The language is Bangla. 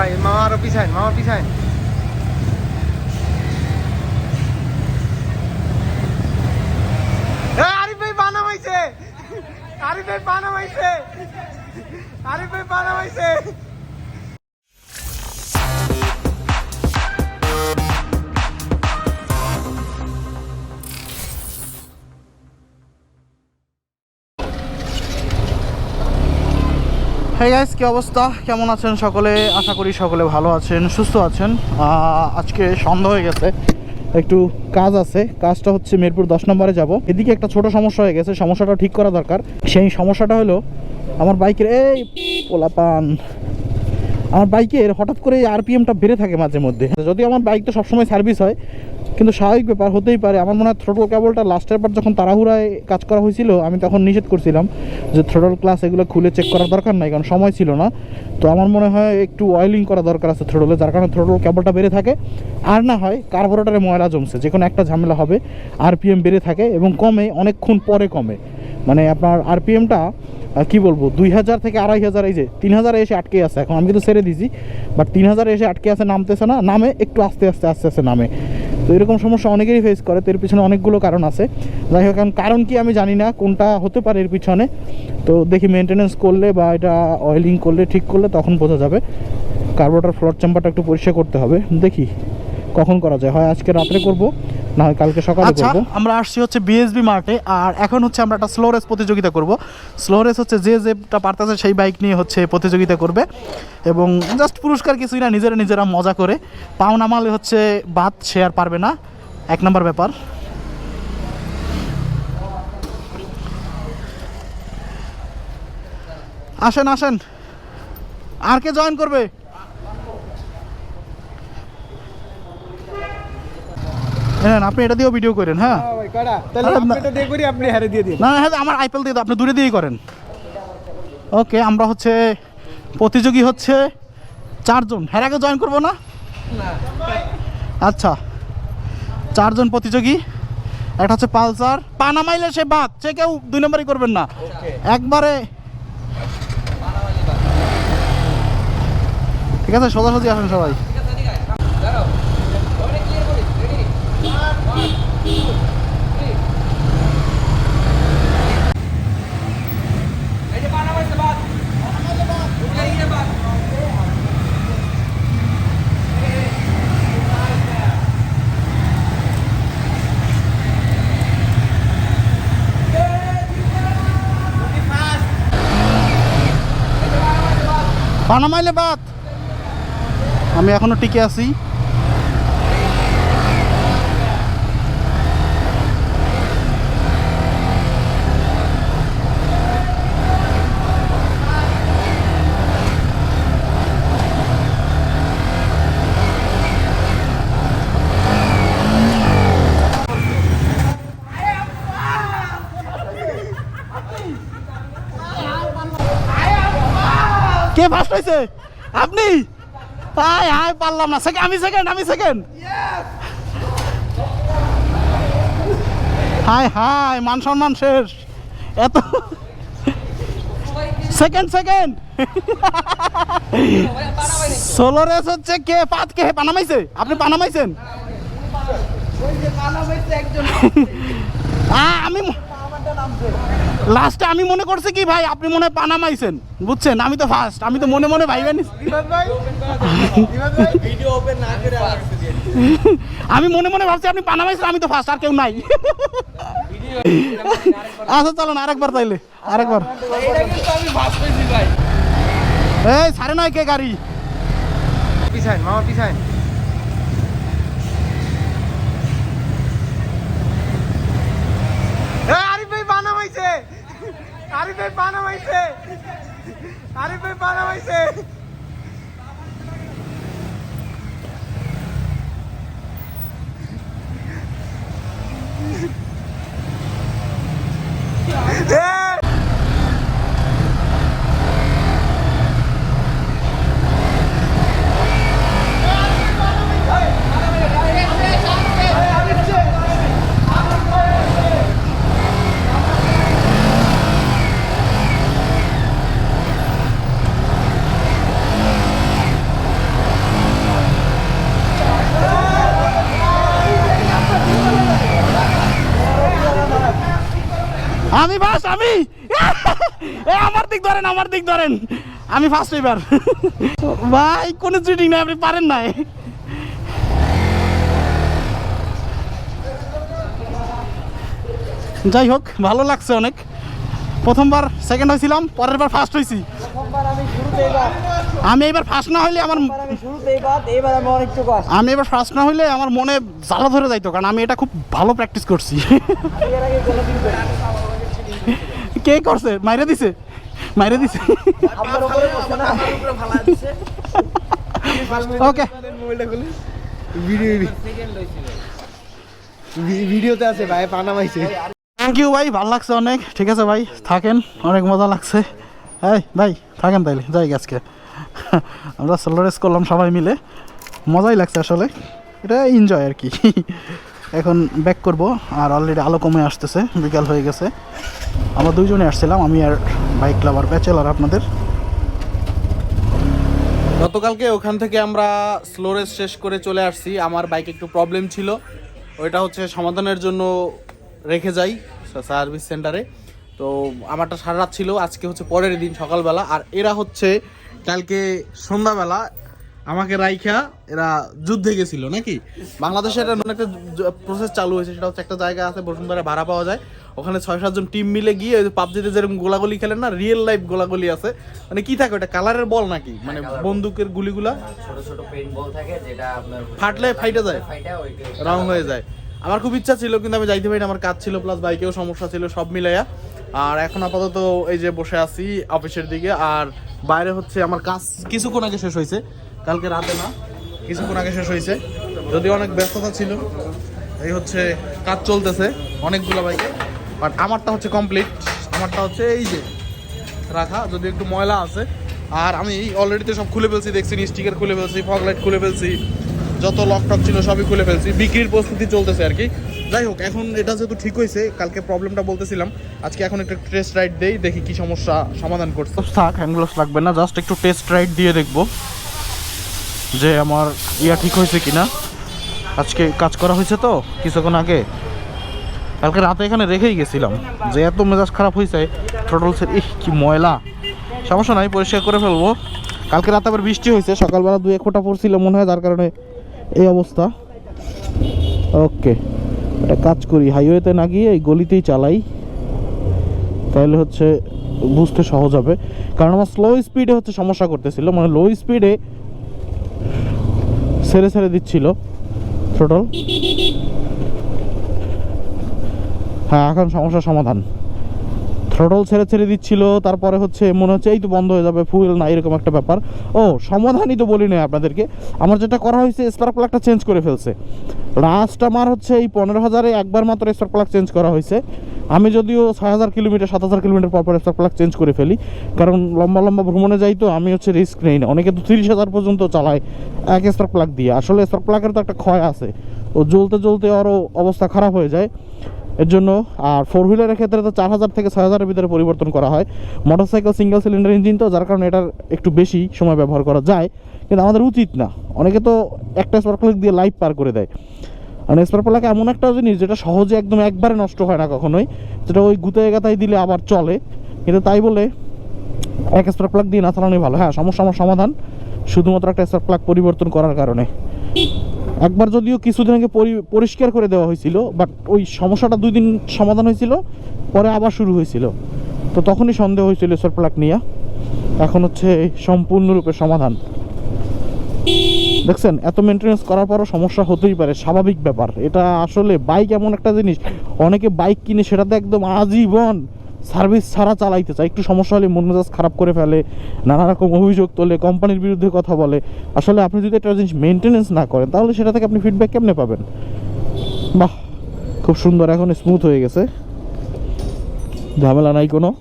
ভাই মামা আরও পিছাইন মামা পিছাইন আরিফ ভাই বানামাইছে আরিফ ভাই বানামাইছে আরিফ ভাই বানামাইছে হ্যাঁ গাইস কি অবস্থা? কেমন আছেন সকলে? আশা করি সকলে ভালো আছেন, সুস্থ আছেন। আজকে সন্ধ্যা হয়ে গেছে, একটু কাজ আছে। কাজটা হচ্ছে মিরপুর দশ নম্বরে যাব। এদিকে একটা ছোট সমস্যা হয়ে গেছে, সমস্যাটা ঠিক করা দরকার। সেই সমস্যাটা হলো, আমার বাইকের, এই পোলাপান। আমার বাইকের হঠাৎ করে আরপিএমটা বেড়ে থাকে মাঝে মধ্যে। যদি আমার বাইক তো সবসময় সার্ভিস হয়, কিন্তু স্বাভাবিক ব্যাপার হতেই পারে। আমার মনে হয় থ্রোটল কেবলটা লাস্টের বার যখন তাড়াহুড়ায় কাজ করা হয়েছিল, আমি তখন নিষেধ করছিলাম যে থ্রোটল ক্লাস এগুলো খুলে চেক করার দরকার নাই, কারণ সময় ছিল না। তো আমার মনে হয় একটু অয়েলিং করা দরকার আছে থ্রোটলে যার কারণে থ্রোটল কেবলটা বেড়ে থাকে। আর না হয় কার্বোরেটারে ময়লা জমছে, যে কোনো একটা ঝামেলা হবে, আরপিএম বেড়ে থাকে এবং কমে, অনেকক্ষণ পরে কমে। মানে আপনার আরপিএমটা কি বলব, দুই হাজার থেকে আড়াই হাজার এই যে, তিন হাজারে এসে আটকে আছে। এখন আমি কিন্তু ছেড়ে দিয়েছি বাট তিন হাজারে এসে আটকে আছে, নামতেছে না, নামে একটু আস্তে আস্তে আস্তে আস্তে নামে। তো এরকম সমস্যা অনেকেরই ফেস করে, তো এর পিছনে অনেকগুলো কারণ আছে। যাই হোক, এখন কারণ কি আমি জানি না, কোনটা হতে পারে এর পিছনে। তো দেখি মেনটেনেন্স করলে বা এটা অয়েলিং করলে, ঠিক করলে তখন বোঝা যাবে। কার্বোটার ফ্লোর চেম্বারটা একটু পরিষ্কার করতে হবে। দেখি কখন করা যায়। হয় আজকে রাত্রে করব না হয় কালকে সকালে আচ্ছা করব। আমরা আসছি হচ্ছে বিএসবি মার্টে আর এখন হচ্ছে আমরা একটা স্লো রেস প্রতিযোগিতা করব। স্লো রেস হচ্ছে যে যেটা পারতেছে সেই বাইক নিয়ে হচ্ছে প্রতিযোগিতা করবে। এবং জাস্ট পুরস্কার কিছুই না নিজেরা নিজেরা মজা করে। পাও নামালে হচ্ছে বাদ আর পারবে না। এক নম্বর ব্যাপার। আসেন আসেন। আর কে জয়েন করবে? হ্যাঁ আপনি এটা দিয়েও ভিডিও করেন হ্যাঁ। আপনি না- হ্যাঁ আমার আইপিএল দিয়ে আপনি দূরে দিয়েই করেন। ওকে আমরা হচ্ছে প্রতিযোগী হচ্ছে চারজন। হ্যাঁ আগে জয়েন করব না? আচ্ছা চারজন প্রতিযোগী। একটা হচ্ছে পালসার। পানা মাইলে সে বাদ সে কেউ দুই নম্বরই করবেন না। একবারে ঠিক আছে সোজাসুজি আসেন সবাই। পানা মাইলে বাদ। আমি এখনও টিকে আছি। কে ফার্স্ট হয়েছে আপনি? আয় আয় পারলাম না। সেকেন্ড আমি সেকেন্ড আমি সেকেন্ড হাই হাই মান সম্মান শেষ। এত সেকেন্ড সেকেন্ড সোলো রেস হচ্ছে কে পাত কে পানামাইছে আপনি পানামাইছেন আমি লাস্টে আমি মনে করছি কি ভাই আপনি মনে হয় পানামাইছেন বুঝছেন? আমি তো ফার্স্ট আমি তো মনে মনে ভাইবেন ভাই। আমি মনে মনে ভাবছি আপনি পানামাইছেন আমি তো ফার্স্ট আর কেউ নাই। আচ্ছা চলো না আরেকবার তাইলে আরেকবার। এই সাড়ে নয় কে গাড়ি? পিছাইন মামা পিছাইন। আরিফ ভাই ভাই বানামাইছে এই! ফার্স্ট আমি এ আমার দিক ধরেন আমার দিক ধরেন। আমি ফার্স্ট এবার। ভাই কোনো চিটিং নাই আপনি পারেন না যাই হোক ভালো লাগছে অনেক। প্রথমবার সেকেন্ড হয়েছিলাম পরের বার ফার্স্ট হয়েছি আমি এবার। ফার্স্ট না হইলে আমার আমি এবার ফার্স্ট না হইলে আমার মনে জ্বালা ধরে যাইতো কারণ আমি এটা খুব ভালো প্র্যাকটিস করছি। কে করছে? মাইরে দিছে? মাইরে দিছে। ওকে মোবাইলটা খুলে ভিডিও ভিডিওতে আছে ভাই পানামাইছে থ্যাংক ইউ ভাই ভালো লাগছে অনেক। ঠিক আছে ভাই থাকেন অনেক মজা লাগছে। এই ভাই থাকেন তাইলে যাই আজকে। আমরা সোলো রেস করলাম সবাই মিলে। মজাই লাগছে আসলে। এটা এনজয় আর কি। এখন ব্যাক করব, আর অলরেডি আলো কমে আসতেছে, বিকাল হয়ে গেছে। আমরা দুইজনে আসছিলাম, আমি আর বাইক লাভার ব্যাচেলার আপনাদের। গতকালকে ওখান থেকে আমরা স্লো রেস শেষ করে চলে আসছি। আমার বাইকে একটু প্রবলেম ছিল, ওইটা হচ্ছে সমাধানের জন্য রেখে যাই সার্ভিস সেন্টারে তো আমারটা সারা রাত ছিল, আজকে হচ্ছে পরের দিন সকালবেলা। আর এরা হচ্ছে কালকে সন্ধ্যাবেলা আমাকে রাইখা এরা যুদ্ধে গেছিল নাকি? বাংলাদেশে এটা নতুন একটা প্রসেস চালু হয়েছে। সেটা হচ্ছে একটা জায়গা আছে বসুন্ধরা ভাড়া পাওয়া যায়। ওখানে ছয় সাতজন টিম মিলে গিয়ে ওই পাবজিতে যেরকম গোলাগুলি খেলেন না রিয়েল লাইফ গোলাগুলি আছে। মানে কি থাকে ওটা কালারের বল নাকি? মানে বন্দুকের গুলিগুলা ছোট ছোট পেইন্ট বল থাকে যেটা আপনার ফাটলে ফাইটে যায়। ফাইটা রং হয়ে যায়। আমার খুব ইচ্ছা ছিল কিন্তু আমি যাইতে পারি না, আমার কাজ ছিল প্লাস বাইকেও সমস্যা ছিল সব মিলাইয়া। আর এখন আপাতত এই যে বসে আছি অফিসের দিকে। আর বাইরে হচ্ছে আমার কাজ কিছুক্ষণ আগে শেষ হয়েছে। কালকে রাতে না, কিছুক্ষণ আগে শেষ হয়েছে। যদি অনেক ব্যস্ততা ছিল, এই হচ্ছে কাজ চলতেছে অনেকগুলো বাইকে বাট আমারটা হচ্ছে কমপ্লিট আমারটা হচ্ছে এই যে রাখা, যদি একটু ময়লা আছে। আর আমি অলরেডি তো সব খুলে ফেলছি, দেখছি স্টিকার খুলে ফেলছি ফগ লাইট খুলে ফেলছি, যত লক টক ছিল সবই খুলে ফেলছি, বিক্রির প্রস্তুতি চলতেছে আর কি। যাই হোক, এখন এটা যেহেতু ঠিক হয়েছে, কালকে প্রবলেমটা বলতেছিলাম, আজকে এখন একটা টেস্ট রাইড দেই, দেখি কি সমস্যা সমাধান করছে। থাক হ্যান্ড গ্লোভস লাগবে না জাস্ট একটু টেস্ট রাইড দিয়ে দেখব। যে আমার ইয়া ঠিক হয়েছে কিনা। আজকে কাজ করা হয়েছে তো, কিছুক্ষণ আগে। কালকে রাতে এখানে রেখেই গেছিলাম। যে এত মেজাজ খারাপ হয়েছে থ্রোটলসের ইহ, কি ময়লা। সমস্যা নাই, পরিষ্কার করে ফেলব। কালকে রাতে আবার বৃষ্টি হয়েছে, সকালবেলা দুই এক পড়ছিল মনে হয় তার কারণে এই অবস্থা। ওকে, একটা কাজ করি, হাইওয়েতে না গিয়ে এই গলিতেই চালাই। তাহলে হচ্ছে বুঝতে সহজ হবে। কারণ আমার স্লো স্পিডে হচ্ছে সমস্যা করতেছিল। মানে লো স্পিডে ছেড়ে সেরে দিচ্ছিল থ্রোটল হ্যাঁ এখন সমস্যার সমাধান। থ্রোটল ছেড়ে ছেড়ে দিচ্ছিল, তারপরে হচ্ছে মনে হচ্ছে, এই তো বন্ধ হয়ে যাবে, ফুয়েল না, এরকম একটা ব্যাপার। ও, সমাধানই তো বলি না আপনাদেরকে। আমার যেটা করা হয়েছে স্পার্ক প্লাগটা চেঞ্জ করে ফেলছে। লাস্ট আমার হচ্ছে এই পনেরো হাজারে একবার মাত্র স্পার্ক প্লাগ চেঞ্জ করা হয়েছে। আমি যদিও ছয় হাজার কিলোমিটার, সাত হাজার কিলোমিটার পর পর স্পার্ক প্লাগ চেঞ্জ করে ফেলি। কারণ লম্বা লম্বা ভ্রমণে যাই তো, আমি হচ্ছে রিস্ক নেই না। অনেকে তো তিরিশ হাজার পর্যন্ত চালায় এক স্পার্ক প্লাগ দিয়ে। আসলে স্পার্ক প্লাগের তো একটা ক্ষয় আছে। ও জ্বলতে জ্বলতে আরও অবস্থা খারাপ হয়ে যায়। এর জন্য আর ফোর হুইলারের ক্ষেত্রে তো চার হাজার থেকে ছয় হাজারের ভিতরে পরিবর্তন করা হয়। মোটরসাইকেল সিঙ্গেল সিলিন্ডার ইঞ্জিন তো, যার কারণে এটার একটু বেশি সময় ব্যবহার করা যায়। কিন্তু আমাদের উচিত না। অনেকে তো একটা স্পার্ক প্লাগ দিয়ে লাইফ পার করে দেয়। আর স্পার্ক প্লাগ এমন একটা জিনিস, যেটা সহজে একদম একবারে নষ্ট হয় না কখনোই, যেটা ওই গুতায় গাতায় দিলে আবার চলে। কিন্তু তাই বলে এক স্পার্ক প্লাগ দিয়ে না চালানোই ভালো। হ্যাঁ সমস্যা আমার সমাধান। শুধুমাত্র একটা স্পার্ক প্লাগ পরিবর্তন করার কারণে। একবার যদিও কিছুদিন আগে পরি- পরিষ্কার করে দেওয়া হয়েছিল বাট ওই সমস্যাটা দুই দিন সমাধান হয়েছিল, পরে আবার শুরু হয়েছিল। তো তখনই সন্দেহ হয়েছিল স্পার্ক প্লাগ নিয়ে। এখন হচ্ছে সম্পূর্ণরূপে সমাধান। দেখছেন, এত মেনটেনেন্স করার পরও সমস্যা হতেই পারে, স্বাভাবিক ব্যাপার। এটা আসলে বাইক এমন একটা জিনিস, অনেকে বাইক কিনে সেটাতে একদম আজীবন সার্ভিস ছাড়া চালাইতে চায়। একটু সমস্যা হলে মন মেজাজ খারাপ করে ফেলে, নানা রকম অভিযোগ তোলে, কোম্পানির বিরুদ্ধে কথা বলে। আসলে আপনি যদি একটা জিনিস মেনটেনেন্স না করেন, তাহলে সেটা থেকে আপনি ফিডব্যাক কেমনে পাবেন? বাহ, খুব সুন্দর, এখন স্মুথ হয়ে গেছে। ঝামেলা নাই কোনো।